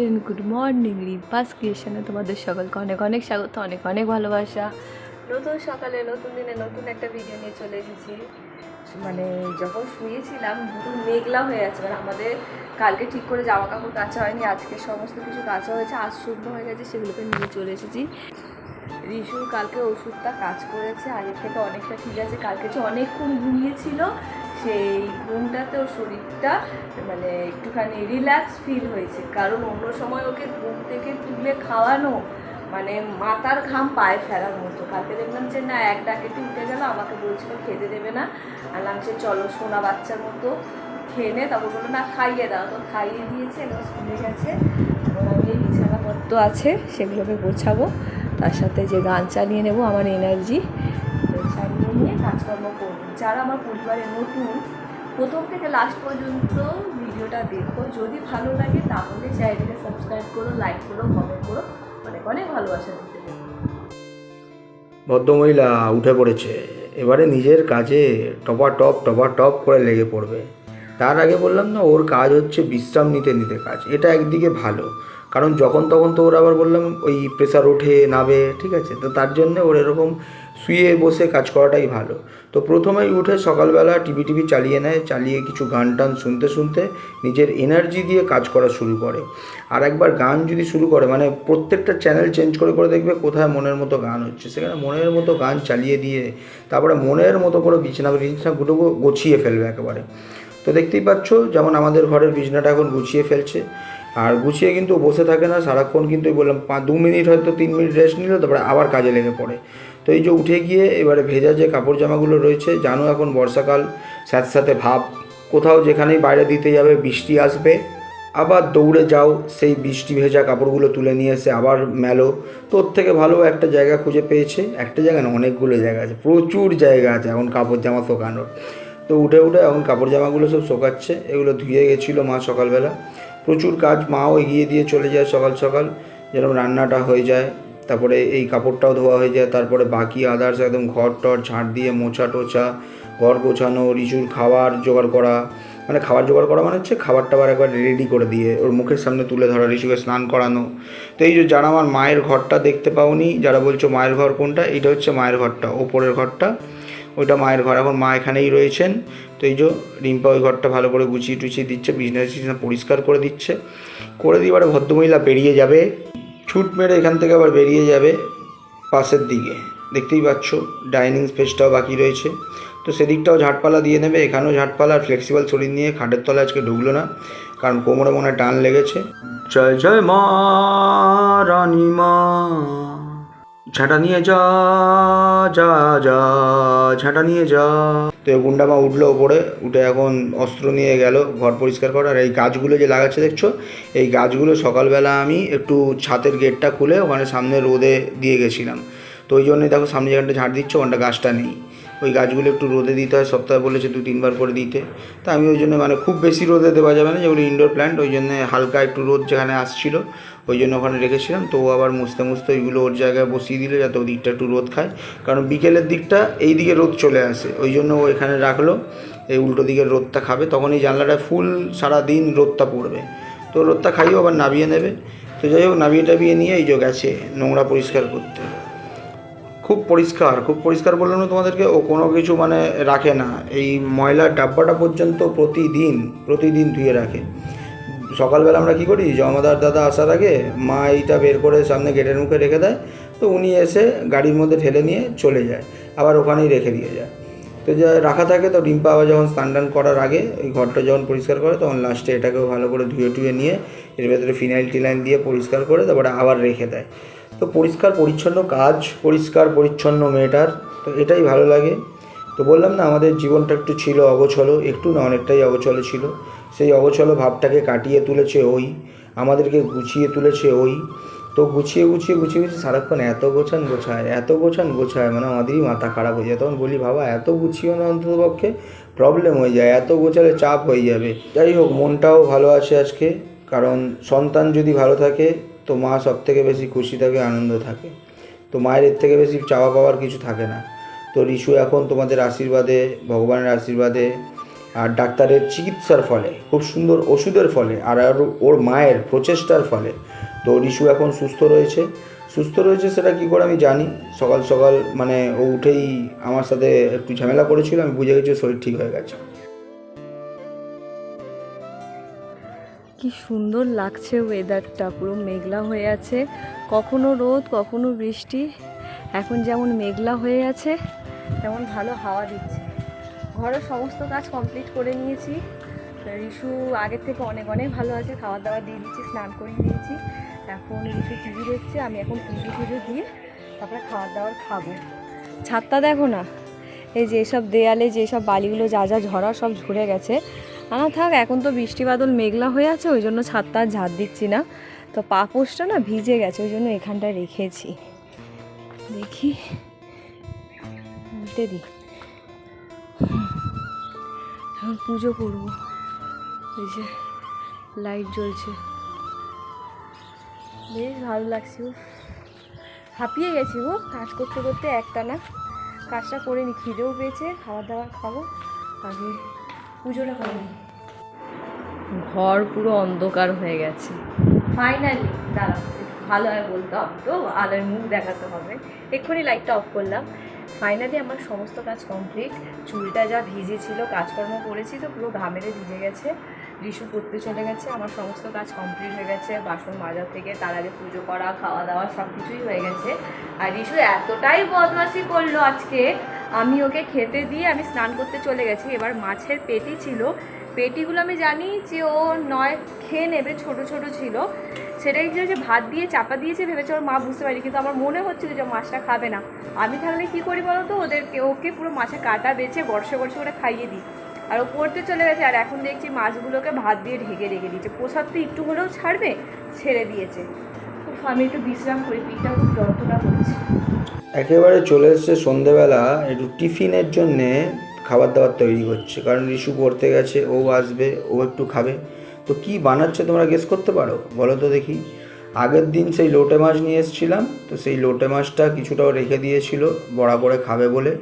Friend good morning রিম্পাস, ক্রিয়েশনে তোমাদের সকলকে অনেক অনেক স্বাগত, অনেক অনেক ভালোবাসা। নতুন সকালে, নতুন দিনে নতুন একটা ভিডিও নিয়ে চলে এসেছি। মানে যখন শুয়েছিলাম, পুরো মেঘলা হয়ে আছে। মানে আমাদের কালকে ঠিক করে জামা কাপড় কাচা হয়নি, আজকে সমস্ত কিছু কাচা হয়েছে, আজ শুকনো হয়ে গেছে, সেগুলোকে নিয়ে চলে এসেছি। রিশুর কালকে ওষুধটা কাজ করেছে, আগের থেকে অনেকটা ঠিক আছে, কালকে যে অনেকক্ষণ ঘুমিয়েছিল সেই ঘুমটাতে ওর শরীরটা মানে একটুখানি রিল্যাক্স ফিল হয়েছে। কারণ অন্য সময় ওকে ঘুম থেকে তুলে খাওয়ানো মানে মাথার ঘাম পায়ে ফেলার মতো। কালকে দেখলাম যে না, এক ডাকেতে উঠে গেল, আমাকে বলছিল খেতে দেবে না। আনলাম সে চলো সোনা বাচ্চার মতো খেয়ে নে। তারপর বলল, না, খাইয়ে দাও। তো খাইয়ে দিয়েছে এবার স্কুলে গেছে। এবং আমি এই বিছানাপত্র আছে, সেগুলোকে গোছাবো। তার সাথে যে গান চালিয়ে নেব, আমার এনার্জি কাজকর্ম করব। যারা আমার পরিবারে নতুন, প্রথম থেকে লাস্ট পর্যন্ত ভিডিওটা দেখো, যদি ভালো লাগে তাহলে চ্যানেলটাকে সাবস্ক্রাইব করো লাইক করো কমেন্ট করো। অনেক অনেক ভালোবাসা দিতে ভদ্রমহিলা উঠে পড়েছে। এবারে নিজের কাজে টপা টপ টপা টপ করে লেগে পড়বে। তার আগে বললাম না, ওর কাজ হচ্ছে বিশ্রাম নিতে নিতে কাজ। এটা একদিকে ভালো। কারণ যখন, তখন তো ওর আবার বললাম ওই প্রেশার ওঠে নাবে ঠিক আছে? তো তার জন্য ওর এরকম শুয়ে বসে কাজ করাটাই ভালো। তো প্রথমেই উঠে সকালবেলা টিভি টিভি চালিয়ে নেয়, চালিয়ে কিছু গান টান শুনতে শুনতে নিজের এনার্জি দিয়ে কাজ করা শুরু করে। আর একবার গান যদি শুরু করে মানে প্রত্যেকটা চ্যানেল চেঞ্জ করে করে দেখবে কোথায় মনের মতো গান হচ্ছে। সেখানে মনের মতো গান চালিয়ে দিয়ে তারপরে মনের মতো করে বিছানা বিছানাগুলো গুছিয়ে ফেলবে একেবারে। তো দেখতেই পাচ্ছ, যেমন আমাদের ঘরের বিছনাটা এখন গুছিয়ে ফেলছে। আর গুছিয়ে কিন্তু বসে থাকে না, সারাক্ষণ কিন্তু বললাম পাঁচ দু মিনিট হয়তো তিন মিনিট রেস্ট নিল, তারপরে আবার কাজে লেগে পড়ে। তো এই যে উঠে গিয়ে এবারে ভেজা যে কাপড় জামাগুলো রয়েছে, জানো এখন বর্ষাকাল, সাথে সাথে ভাব। কোথাও যেখানেই বাইরে দিতে যাবে, বৃষ্টি আসবে। আবার দৌড়ে যাও, সেই বৃষ্টি ভেজা কাপড়গুলো তুলে নিয়ে এসে আবার মেলো। তোর থেকে ভালো একটা জায়গা খুঁজে পেয়েছে। একটা জায়গা না, অনেকগুলো জায়গা আছে। প্রচুর জায়গা আছে এখন কাপড় জামা শোকানোর। তো উঠে উঠে এখন কাপড় জামাগুলো সব শোকাচ্ছে। এগুলো ধুয়ে গেছিল মা সকালবেলা। প্রচুর কাজ, মাও এগিয়ে দিয়ে চলে যায় সকাল সকাল। যেরকম রান্নাটা হয়ে যায়। তারপরে এই কাপড়টাও ধোয়া হয়ে যায়, তারপরে বাকি আদার্স একদম ঘর টর ঝাঁট দিয়ে মোছা টোছা, ঘর গোছানো রিচুর খাবার জোগাড় করা মানে খাবার জোগাড় করা মানে হচ্ছে খাবারটা আবার একবার রেডি করে দিয়ে, ওর মুখের সামনে তুলে ধরা রিচুকে স্নান করানো। তো এই যে যারা আমার মায়ের ঘরটা দেখতে পাওনি, যারা বলছো মায়ের ঘর কোনটা, এইটা হচ্ছে মায়ের ঘরটা, ওপরের ঘরটা, ওইটা মায়ের ঘর। এখন মা এখানেই রয়েছেন, তো এই যে রিম্পা ওই ঘরটা ভালো করে গুছিয়ে টুছিয়ে দিচ্ছে বিজনেস পরিষ্কার করে দিচ্ছে। করে দিয়ে এবারে ভদ্রমহিলা বেরিয়ে যাবে। ছুট মেরে এখান থেকে আবার বেরিয়ে যাবে পাশের দিকে। দেখতেই পাচ্ছ, ডাইনিং স্পেসটাও বাকি রয়েছে। তো সেদিকটাও ঝাঁটপালা দিয়ে নেবে। এখানেও ঝাঁটপালা আর ফ্লেক্সিবল শরীর নিয়ে খাটের তলা আজকে ঢুকলো না, কারণ কোমরে মনে টান লেগেছে। জয় জয় মা, রানী মা। ঝাঁটা নিয়ে যা যা যা ঝাঁটা নিয়ে যা। তো গুন্ডা মা উঠল ওপরে, উঠে এখন অস্ত্র নিয়ে গেল, ঘর পরিষ্কার করার। এই গাছগুলো যে লাগাচ্ছে, দেখছ? এই গাছগুলো সকালবেলা আমি একটু ছাতের গেটটা খুলে ওখানে সামনে রোদে দিয়ে গেছিলাম। তো ওই জন্যই দেখো সামনে যেখানটা ঝাঁট দিচ্ছে, ওখানটা গাছটা নেই। ওই গাছগুলো একটু রোদে দিতে হয়, সপ্তাহে বলেছে দু, তিনবার করে দিতে। তা আমি ওই জন্য মানে খুব বেশি রোদে দেওয়া যাবে না যেগুলো ইনডোর প্ল্যান্ট ওই জন্য হালকা একটু রোদ যেখানে আসছিল, ওই জন্য ওখানে রেখেছিলাম। তো আবার মুছতে মুছতে ওইগুলো ওর জায়গায় বসিয়ে দিলে যাতে ওই দিকটা একটু রোদ খায়। কারণ বিকেলের দিকটা এই দিকে রোদ চলে আসে, ওই জন্য ও এখানে রাখল। এই উল্টো দিকের রোদটা খাবে। তখন এই জানলাটায় ফুল সারা দিন রোদটা পড়বে। তো রোদটা খাইয়েও আবার নাবিয়ে নেবে। তো যাই হোক নাবিয়ে টাবিয়ে নিয়ে এই যে গেছে নোংরা পরিষ্কার করতে। খুব পরিষ্কার খুব পরিষ্কার বললাম তোমাদেরকে ও কোনো কিছু মানে রাখে না। এই ময়লার ডাব্বাটা পর্যন্ত প্রতিদিন প্রতিদিন ধুয়ে রাখে। সকালবেলা আমরা কী করি, জমাদার দাদা আসার আগে মা এইটা বের করে সামনে গেটের মুখে রেখে দেয়, তো উনি এসে গাড়ির মধ্যে ঠেলে নিয়ে চলে যায়, আবার ওখানেই রেখে দিয়ে যায়। তো যা রাখা থাকে তো ডিম্পা আবার যখন স্নান টান করার আগে ওই ঘরটা যখন পরিষ্কার করে তখন লাস্টে এটাকেও ভালো করে ধুয়ে টুয়ে নিয়ে এর ভেতরে ফিনাইল টিনাইল দিয়ে পরিষ্কার করে তারপরে আবার রেখে দেয়। তো পরিষ্কার, পরিচ্ছন্ন কাজ, পরিষ্কার, পরিচ্ছন্ন মেয়েটার, তো এটাই ভালো লাগে। তো বললাম না, আমাদের জীবনটা একটু ছিল অগোছলো, একটু না অনেকটাই অগোছলো ছিল। সেই অগোছলো ভাবটাকে কাটিয়ে তুলেছে ওই, আমাদেরকে গুছিয়ে তুলেছে ওই। তো গুছিয়ে গুছিয়ে গুছিয়ে গুছিয়ে সারাক্ষণ এত গোছান, গোছায়, এত গোছান, গোছায় মানে আমাদেরই মাথা খারাপ হয়ে যায়। তখন বলি, বাবা, এত গুছিও না অন্তত পক্ষে প্রবলেম হয়ে যায়, এত গোছালে চাপ হয়ে যাবে। যাই হোক, মনটাও ভালো আছে আজকে, কারণ সন্তান যদি ভালো থাকে তো মা সব থেকে বেশি খুশি থাকে, আনন্দ থাকে। তো মায়ের এর থেকে বেশি চাওয়া পাওয়ার কিছু থাকে না। তো ঋষু এখন তোমাদের আশীর্বাদে, ভগবানের আশীর্বাদে আর ডাক্তারের চিকিৎসার ফলে, খুব সুন্দর ওষুধের ফলে আর আর ওর মায়ের প্রচেষ্টার ফলে। তো ঋষু এখন সুস্থ রয়েছে। সুস্থ রয়েছে সেটা কি করে আমি জানি। সকাল সকাল মানে ও উঠেই আমার সাথে একটু ঝামেলা করেছিল, আমি বুঝে গেছি শরীর ঠিক হয়ে গেছে। কি সুন্দর লাগছে ওয়েদারটা পুরো মেঘলা হয়ে আছে। কখনো রোদ, কখনো বৃষ্টি, এখন যেমন মেঘলা হয়ে আছে, তেমন ভালো হাওয়া দিচ্ছে। ঘরের সমস্ত কাজ কমপ্লিট করে নিয়েছি। রিশু আগের থেকে অনেক অনেক ভালো আছে খাওয়া দাওয়া দিয়ে দিচ্ছি স্নান করিয়ে দিয়েছি। এখন রিশু টিভি দেখছে, আমি এখন পুজো টুজো দিয়ে তারপরে খাওয়া দাওয়ার খাব। ছাদটা দেখো না? এই যে এসব দেয়ালে যেসব বালিগুলো যা যা ঝরা সব ঝরে গেছে। আনা থাক, এখন তো বৃষ্টি বাদল মেঘলা হয়ে আছে, ওই জন্য ছাদটা আর ঝাড় দিচ্ছি না। তো পাপোশটা না ভিজে গেছে, ওই জন্য এখানটায় রেখেছি। দেখি। উল্টে দিই। এখন পুজো করব। এই যে লাইট জ্বলছে। বেশ ভালো লাগছে। হাঁপিয়ে গেছি গো, কাজ করতে করতে একটা না। কাজটা করে নি, খিদেও পেয়েছে খাবার দাবার খাব। আগে পুজোটা করে ঘর পুরো অন্ধকার হয়ে গেছে। ফাইনালি দাঁড়া ভালো হয় বলতে হবে তো আলোর মুখ দেখাতে হবে। এক্ষুনি লাইটটা অফ করলাম। ফাইনালি আমার সমস্ত কাজ কমপ্লিট চুলটা যা ভিজেছিল কাজকর্ম করেছি তো পুরো ঘামেরে ভিজে গেছে। রিসু পড়তে চলে গেছে আমার সমস্ত কাজ কমপ্লিট হয়ে গেছে। বাসন মাজার থেকে তার আগে পুজো করা খাওয়া দাওয়া সব কিছুই হয়ে গেছে। আর রিশু এতটাই বদমাশি করল আজকে। আমি ওকে খেতে দিয়ে আমি স্নান করতে চলে গেছি। এবার মাছের পেটি ছিল। পেটিগুলো আমি জানি যে ও নয়, খেয়ে নেবে, ছোট ছোট ছিল। সেটাই হয়েছে ভাত দিয়ে চাপা দিয়েছে ভেবেছে ওর মা বুঝতে পারি কিন্তু আমার মনে হচ্ছিল যে মাছটা খাবে না। আমি থাকলে কি করি বলো তো? ওদেরকে, ওকে পুরো মাছের কাটা বেছে গড়সে গড়সে করে খাইয়ে দিই। আর ও পড়তে চলে গেছে আর এখন দেখছি মাছগুলোকে ভাত দিয়ে ঢেকে রেখে দিয়েছে। প্রসাদ তো একটু হলেও ছাড়বে, ছেড়ে দিয়েছে। আমি একটু বিশ্রাম করি পিঠটা খুব যন্ত্রণা করছে। একেবারে চলে এসছে সন্ধেবেলা, একটু টিফিনের জন্যে খাবার দাবার তৈরি করছে। কারণ রিশু পড়তে গেছে, ও আসবে, ও একটু খাবে। তো কি বানাচ্ছে তোমরা গেস করতে পারো? বলো তো দেখি। আগের দিন সেই লোটে মাছ নিয়ে এসেছিলাম, তো সেই লোটে মাছটা কিছুটাও রেখে দিয়েছিল, বড়া করে খাবে বলে।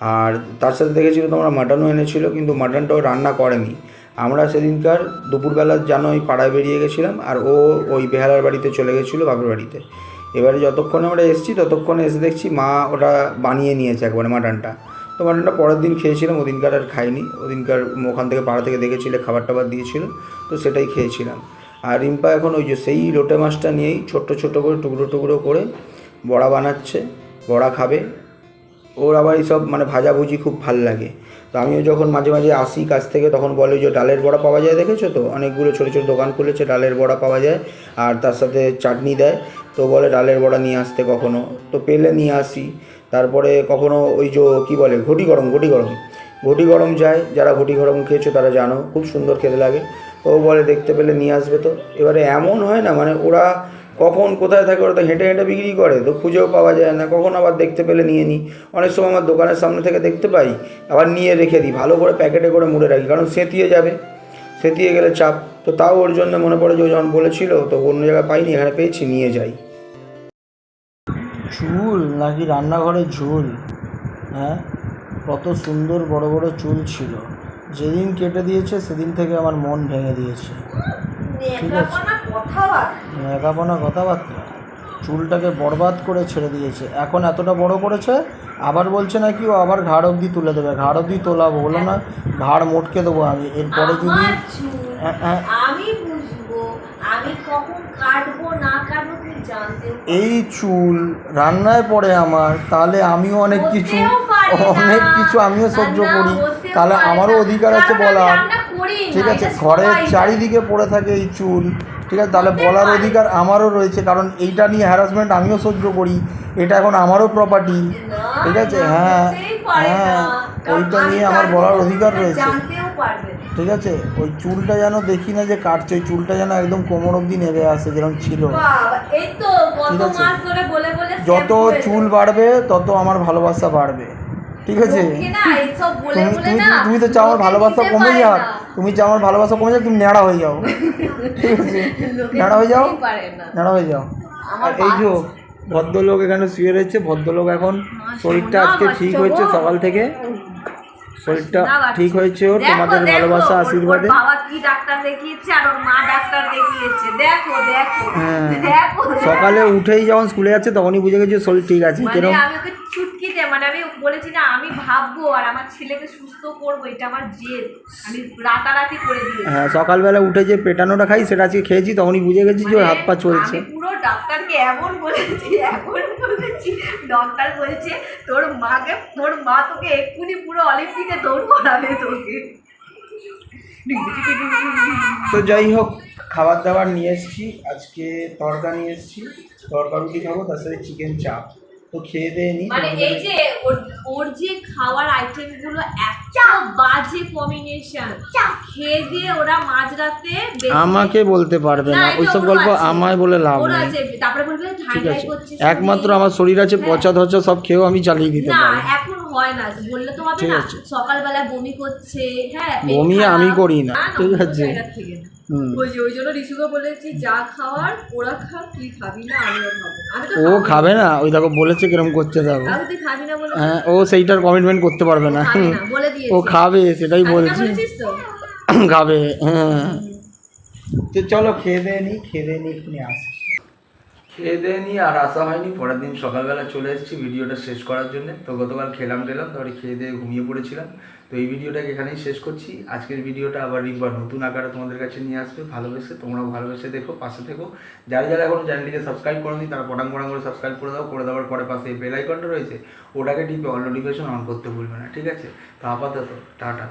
আর তার সাথে দেখেছিল তোমরা মাটনও এনেছিল, কিন্তু মাটনটাও রান্না করেনি। আমরা সেদিনকার দুপুরবেলা জানো ওই পাড়ায় বেরিয়ে গেছিলাম, আর ও ওই বেহালার বাড়িতে চলে গেছিল বাপের বাড়িতে। এবারে যতক্ষণে আমরা এসেছি, ততক্ষণে এসে দেখছি মা ওটা বানিয়ে নিয়েছে একবারে মাটনটা। তো মাটনটা পরের দিন খেয়েছিলাম, ওদিনকার আর খাইনি। ওদিনকার ওখান থেকে পাড়া থেকে দেখেছিলে খাবার টাবার দিয়েছিল, তো সেটাই খেয়েছিলাম। আর রিম্পা এখন ওই যে সেই লোটে মাছটা নিয়েই ছোট্ট ছোট্ট করে, টুকরো টুকরো করে বড়া বানাচ্ছে, বড়া খাবে। ওর আবার এইসব মানে ভাজাভুজি খুব ভালো লাগে। তো আমিও যখন মাঝে মাঝে আসি কাছ থেকে, তখন বলে যে, ডালের বড়া পাওয়া যায় দেখেছ তো? অনেকগুলো ছোটো ছোটো দোকান খুলেছে, ডালের বড়া পাওয়া যায়। আর তার সাথে চাটনি দেয়। তো বলে ডালের বড়া নিয়ে আসতে কখনো। তো পেলে নিয়ে আসি। তারপরে কখনো ওই যে কী বলে, ঘটি গরম ঘটি গরম। ঘটি গরম যায়, যারা ঘটি গরম খেয়েছো তারা জানো, খুব সুন্দর খেতে লাগে। ও বলে দেখতে পেলে নিয়ে আসবে তো। এবারে এমন হয় না মানে ওরা কখন কোথায় থাকে ওরা তো হেঁটে হেঁটে বিক্রি করে, তো খুঁজেও পাওয়া যায় না। কখন আবার দেখতে পেলে নিয়ে নিই অনেক সময় আমার দোকানের সামনে থেকে দেখতে পাই, আবার নিয়ে রেখে দিই, ভালো করে প্যাকেটে করে মুড়ে রাখি, কারণ সেঁতিয়ে যাবে। সেঁতিয়ে গেলে চাপ। তো তাও ওর জন্য মনে পড়ে যে ও যখন বলেছিল তো অন্য জায়গায় পাইনি এখানে পেয়েছি নিয়ে যাই। চুল নাকি রান্নাঘরের ঝুল? হ্যাঁ? কত সুন্দর বড় বড় চুল ছিল। যেদিন কেটে দিয়েছে সেদিন থেকে আমার মন ভেঙে দিয়েছে। ঠিক আছে। একাপনা কথাবার্তা? চুলটাকে বরবাদ করে ছেড়ে দিয়েছে। এখন এতটা বড় করেছে আবার বলছে নাকি ও আবার ঘাড় অবধি তুলে দেবে। ঘাড় অবধি তোলা বলো না ঘাড় মোটকে দেবো আমি। এরপরে যদি হ্যাঁ, হ্যাঁ। আমি বুঝব আমি কখন কাটবো না কাটবো এই চুল রান্নায় পড়ে আমার তাহলে আমিও অনেক কিছু। অনেক কিছু আমিও সহ্য করি। তাহলে আমারও অধিকার আছে বলার। ঠিক আছে ঘরের চারিদিকে পড়ে থাকে এই চুল। ঠিক আছে? তাহলে বলার অধিকার আমারও রয়েছে কারণ এইটা নিয়ে হ্যারাসমেন্ট আমিও সহ্য করি। এটা এখন আমারও প্রপার্টি ঠিক আছে? হ্যাঁ হ্যাঁ ওইটা নিয়ে আমার বলার অধিকার রয়েছে। ঠিক আছে? ওই চুলটা যেন দেখি না যে কাটছে ওই চুলটা যেন একদম কোমর অবধি নেমে আসে যেরকম ছিল। ঠিক আছে। যত চুল বাড়বে তত আমার ভালোবাসা বাড়বে। ঠিক আছে? তুমি তো চাও আমার ভালোবাসা কমে যাক। তুমি যে আমার ভালোবাসা কমে যাও তুমি ন্যাড়া হয়ে যাও। ঠিক আছে? ন্যাড়া হয়ে যাও। ন্যাড়া হয়ে যাও। আর এই যে ভদ্রলোক এখানে শুয়ে রয়েছে ভদ্রলোক এখন শরীরটা আজকে ঠিক হয়েছে সকাল থেকে। শরীরটা ঠিক হয়েছে ওর? তোমাদের ভালোবাসা আশীর্বাদে? বাবা কি ডাক্তার দেখিয়েছে আর ওর মা ডাক্তার দেখিয়েছে? দেখো দেখো হ্যাঁ। দেখো সকালে উঠেই যখন স্কুলে যাচ্ছে তখনই বুঝে গেছে শরীর ঠিক আছে মানে কেরম? আমি ওকে চুটকিতে মানে আমি বলেছি না আমি ভাববো আর আমার ছেলেকে সুস্থ করব এটা আমার জেদ। আমি রাতারাতি করে দিয়েছি। হ্যাঁ সকালবেলা উঠে যে পেটানোটা খাই সেটা আজকে খেয়েছি তখনই বুঝে গেছি যে মানে হাত পা চলছে। পুরো ডাক্তারকে এমন বলেছি এমন বলেছি ডাক্তার বলছে, তোর মাকে, তোর মা তোকে এক্ষুনি পুরো অলিম্পিকে দৌড় করাবে তোকে। তো যাই হোক, খাবার দাবার নিয়ে এসছি, আজকে তরকা নিয়ে এসছি তরকা রুটি খাব, তার সাথে চিকেন চাপ। তো খেয়ে দিয়ে নি মানে এই যে ওর ওর যে খাওয়ার আইটেমগুলো এত বাজে কম্বিনেশন খেয়ে দিয়ে ওরা মাঝরাতে আমাকে বলতে পারবে না, ওই সব ওইসব গল্প আমায় বলে লাভ নেই। তারপরে বলবে ঠিক হচ্ছে আছে একমাত্র আমার শরীর আছে। পচা ধচা সব খেয়েও আমি চালিয়ে দিতে না পারি এখন হয় না। বললে তো হবে ঠিক না। আছে। সকালবেলা বমি করছে হ্যাঁ বমি আমি করি না, না, ঠিক আছে। জায়গা থেকে না। হুম। ওই যে ওই জন্য ঋষুকে বলেছি যা খাওয়ার ওরা খা তুই খাবি না আমিও খাব ও খাবে না। ওই দেখো বলেছে কিরম না বলে হ্যাঁ ও সেইটার কমিটমেন্ট করতে পারবে না। খাবি না বলে দিয়েছি। ও খাবে সেটাই না বলছি। খাবে হ্যাঁ। তো চলো খেয়ে দিয়ে নিই খেয়ে দিয়ে নিই এক্ষুনি আসি খেয়ে দিয়ে নিই আর আসা হয়নি। পরের দিন সকালবেলা চলে এসেছি ভিডিওটা শেষ করার জন্য। তো গতকাল খেলাম টেলাম, তারপরে খেয়ে দিয়ে ঘুমিয়ে পড়েছিলাম। তো এই ভিডিওটাকে এখানেই শেষ করছি। আজকের ভিডিওটা আবার রিকবার নতুন আকারে তোমাদের কাছে নিয়ে আসবে। ভালোবেসে, তোমরাও ভালোবেসে দেখো, পাশে থেকো। যারা যারা এখনও চ্যানেলটিকে সাবস্ক্রাইব করোনি, তারা পটাং পটাং করে সাবস্ক্রাইব করে দাও। করে দেওয়ার পরে পাশে বেল আইকনটা রয়েছে। ওটাকে টিপে অল নোটিফিকেশন অন করতে ভুলবে না, ঠিক আছে? তো আপাতত, টাটা।